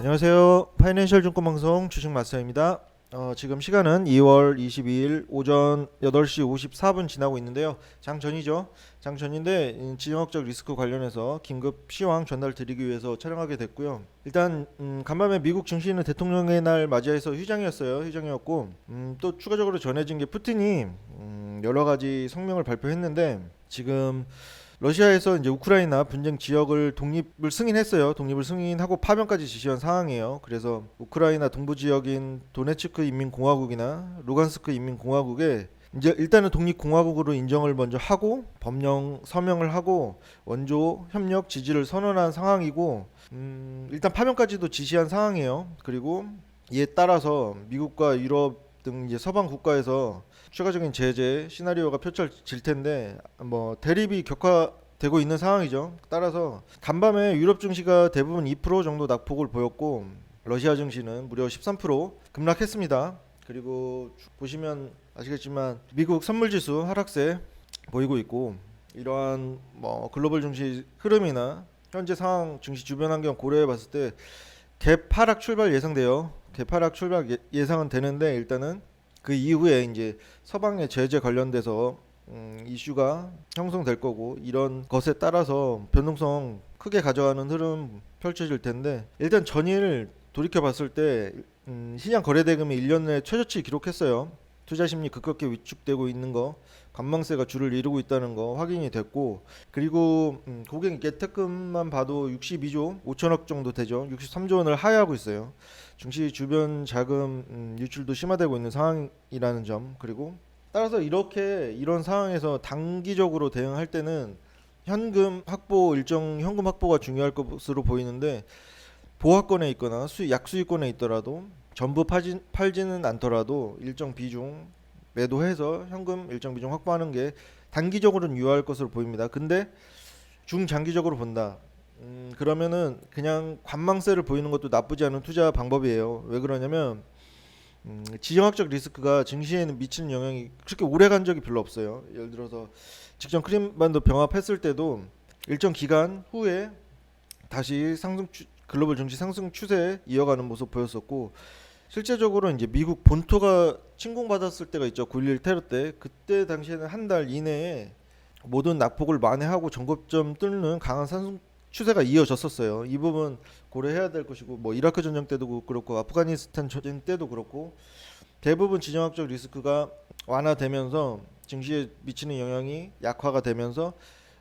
안녕하세요. 파이낸셜 증권 방송 주식 마스터입니다. 어, 지금 시간은 2월 22일 오전 8시 54분 지나고 있는데요. 장전이죠. 장전인데 음, 지정학적 리스크 관련해서 긴급 시황 전달 드리기 위해서 촬영하게 됐고요. 일단 음, 간밤에 미국 증시는 대통령의 날 맞이해서 휴장이었어요. 휴장이었고 음, 또 추가적으로 전해진 게 푸틴이 음, 여러 가지 성명을 발표했는데 지금 러시아에서 이제 우크라이나 분쟁 지역을 독립을 승인했어요. 독립을 승인하고 파병까지 지시한 상황이에요. 그래서 우크라이나 동부 지역인 도네츠크 인민공화국이나 루간스크 인민공화국에 이제 일단은 독립공화국으로 인정을 먼저 하고 법령 서명을 하고 원조 협력 지지를 선언한 상황이고 음, 일단 파병까지도 지시한 상황이에요. 그리고 이에 따라서 미국과 유럽 등 이제 서방 국가에서 추가적인 제재 시나리오가 펼쳐질 텐데 뭐 대립이 격화되고 있는 상황이죠. 따라서 간밤에 유럽 증시가 대부분 2% 정도 낙폭을 보였고 러시아 증시는 무려 13% 급락했습니다. 그리고 쭉 보시면 아시겠지만 미국 선물 지수 하락세 보이고 있고 이러한 뭐 글로벌 증시 흐름이나 현재 상황 증시 주변 환경 고려해 봤을 때 갭 하락 출발 예상돼요. 갭 하락 출발 예- 예상은 되는데 일단은 그 이후에 이제 서방의 제재 관련돼서 음, 이슈가 형성될 거고 이런 것에 따라서 변동성 크게 가져가는 흐름 펼쳐질 텐데 일단 전일 돌이켜 봤을 때 음, 시장 거래 대금이 1년 내 최저치 기록했어요. 투자 심리 급격히 위축되고 있는 거, 관망세가 줄을 이루고 있다는 거 확인이 됐고 그리고 음, 고객 예탁금만 봐도 62조 5천억 정도 되죠. 63조 원을 하회하고 있어요. 증시 주변 자금 음, 유출도 심화되고 있는 상황이라는 점 그리고 따라서 이렇게 이런 상황에서 단기적으로 대응할 때는 현금 확보 일정 현금 확보가 중요할 것으로 보이는데 보합권에 있거나 수 약수익권에 있더라도 전부 팔지, 팔지는 않더라도 일정 비중 매도해서 현금 일정 비중 확보하는 게 단기적으로는 유효할 것으로 보입니다. 근데 중장기적으로 본다. 음, 그러면은 그냥 관망세를 보이는 것도 나쁘지 않은 투자 방법이에요. 왜 그러냐면 음, 지정학적 리스크가 증시에는 미치는 영향이 그렇게 오래 간 적이 별로 없어요. 예를 들어서 직전 크림반도 병합했을 때도 일정 기간 후에 다시 상승 추, 글로벌 증시 상승 추세 이어가는 모습 보였었고 실제적으로 이제 미국 본토가 침공받았을 때가 있죠. 9.11 테러 때 그때 당시에는 한 달 이내에 모든 낙폭을 만회하고 전고점 뚫는 강한 상승 추세가 이어졌었어요. 이 부분 고려해야 될 것이고 뭐 이라크 전쟁 때도 그렇고 아프가니스탄 전쟁 때도 그렇고 대부분 지정학적 리스크가 완화되면서 증시에 미치는 영향이 약화가 되면서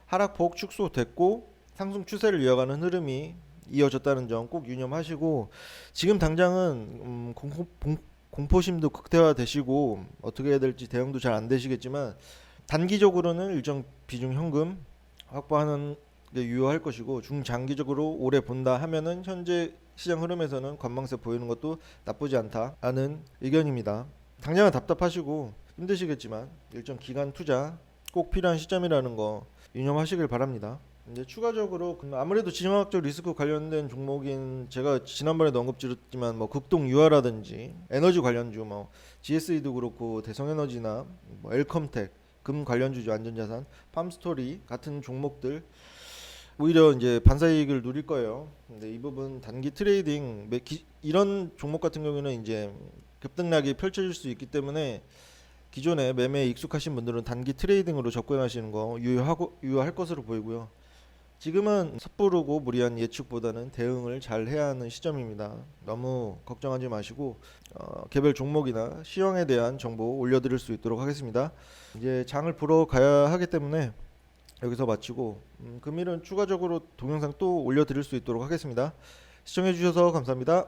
하락폭 축소됐고 상승 추세를 이어가는 흐름이 이어졌다는 점 꼭 유념하시고 지금 당장은 음, 공포, 공, 공포심도 극대화되시고 어떻게 해야 될지 대응도 잘 안 되시겠지만 단기적으로는 일정 비중 현금 확보하는 게 유효할 것이고 중장기적으로 오래 본다 하면은 현재 시장 흐름에서는 관망세 보이는 것도 나쁘지 않다라는 의견입니다. 당장은 답답하시고 힘드시겠지만 일정 기간 투자 꼭 필요한 시점이라는 거 유념하시길 바랍니다. 이제 추가적으로 그 아무래도 지정학적 리스크 관련된 종목인 제가 지난번에도 언급드렸지만 뭐 극동 유화라든지 에너지 관련주 뭐 GSE도 그렇고 대성에너지나 뭐 엘컴텍 금 관련주죠 안전자산 팜스토리 같은 종목들 오히려 이제 반사이익을 누릴 거예요. 근데 이 부분 단기 트레이딩 매- 기- 이런 종목 같은 경우는 이제 급등락이 펼쳐질 수 있기 때문에 기존에 매매에 익숙하신 분들은 단기 트레이딩으로 접근하시는 거 유효하고 유효할 것으로 보이고요. 지금은 섣부르고 무리한 예측보다는 대응을 잘 해야 하는 시점입니다. 너무 걱정하지 마시고 어, 개별 종목이나 시황에 대한 정보 올려드릴 수 있도록 하겠습니다. 이제 장을 보러 가야 하기 때문에 여기서 마치고 음, 금일은 추가적으로 동영상 또 올려드릴 수 있도록 하겠습니다. 시청해주셔서 감사합니다.